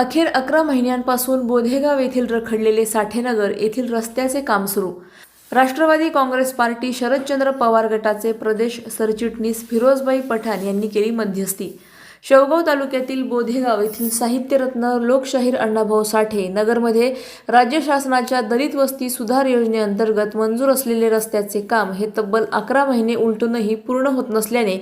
अखेर अकरा महिन्यांपासून बोधेगाव येथील रखडलेले साठेनगर येथील रस्त्याचे काम सुरू. राष्ट्रवादी काँग्रेस पार्टी शरदचंद्र पवार गटाचे प्रदेश सरचिटणीस फिरोजबाई पठाण यांनी केली मध्यस्थी. शेवगाव तालुक्यातील बोधेगाव येथील साहित्यरत्न लोकशाहीर अण्णाभाऊ साठे नगरमध्ये राज्य शासनाच्या दलित वस्ती सुधार योजनेअंतर्गत मंजूर असलेले रस्त्याचे काम हे तब्बल अकरा महिने उलटूनही पूर्ण होत नसल्याने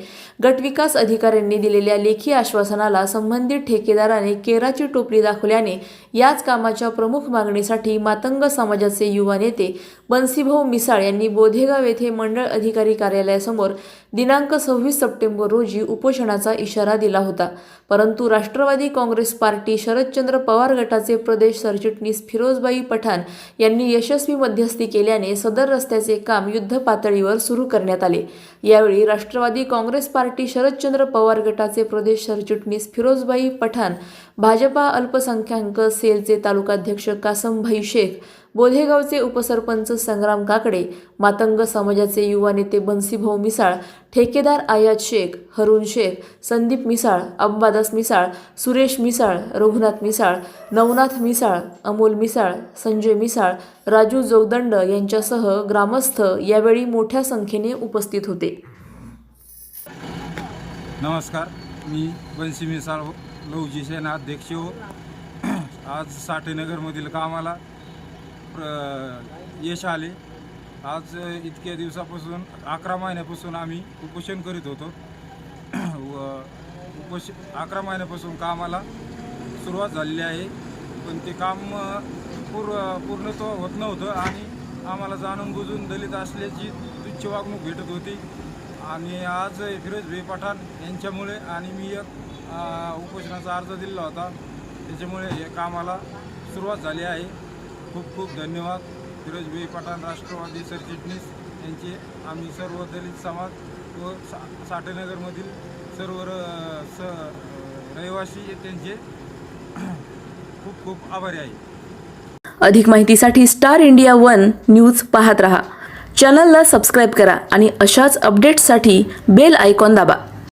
गटविकास अधिकाऱ्यांनी दिलेल्या लेखी आश्वासनाला संबंधित ठेकेदाराने केराची टोपली दाखवल्याने याच कामाच्या प्रमुख मागणीसाठी मातंग समाजाचे युवा नेते बन्सीभाऊ मिसाळ यांनी बोधेगाव येथे मंडळ अधिकारी कार्यालयासमोर दिनांक सव्वीस सप्टेंबर रोजी उपोषणाचा इशारा दिला होता. परंतु राष्ट्रवादी काँग्रेस पार्टी शरदचंद्र पवार गटाचे प्रदेश सरचिटणीस फिरोजबाई पठाण यांनी यशस्वी मध्यस्थी केल्याने सदर रस्त्याचे काम युद्ध पातळीवर सुरू करण्यात आले. यावेळी राष्ट्रवादी काँग्रेस पार्टी शरदचंद्र पवार गटाचे प्रदेश सरचिटणीस फिरोजबाई पठाण भाजपा अल्पसंख्याक सेलचे तालुकाध्यक्ष कासमभाई शेख बोधेगावचे उपसरपंच संग्राम काकडे मातंग समाजाचे युवा नेते बन्सीभाऊ मिसाळ ठेकेदार आयात शेख हरुण शेख संदीप मिसाळ अंबादास मिसाळ सुरेश मिसाळ रघुनाथ मिसाळ नवनाथ मिसाळ अमोल मिसाळ संजय मिसाळ राजू जोगदंड यांच्यासह ग्रामस्थ यावेळी मोठ्या संख्येने उपस्थित होते. नमस्कार मी बन्सी मिसाळ लवजी सेना अध्यक्ष हो. आज साठेनगरमधील कामाला प्र यश आले. आज इतक्या दिवसापासून अकरा महिन्यापासून आम्ही उपोषण करीत होतो. व उपोष अकरा महिन्यापासून कामाला सुरुवात झालेली आहे. पण ते काम पूर पूर्णत्व होत नव्हतं आणि आम्हाला जाणून बुजून दलित असल्याची तुच्छ वागणूक भेटत होती. आणि आज फिरोज भाई पठाण यांच्यामुळे आणि मी एक उपोषणाचा अर्ज दिला होता. त्याच्यामुळे हे कामाला सुरुवात झाली आहे. खूप खूप धन्यवाद. फिरोज भाई पठाण राष्ट्रवादी सरचिटणीस. यांचे आम्ही सर्व दलित समाज व सा साठेनगरमधील सर्व र- स रहिवासी त्यांचे खूप खूप आभारी आहे. अधिक माहितीसाठी स्टार इंडिया वन न्यूज पाहत रहा. चॅनलला सबस्क्राईब करा आणि अशाच अपडेट्ससाठी बेल आयकॉन दाबा.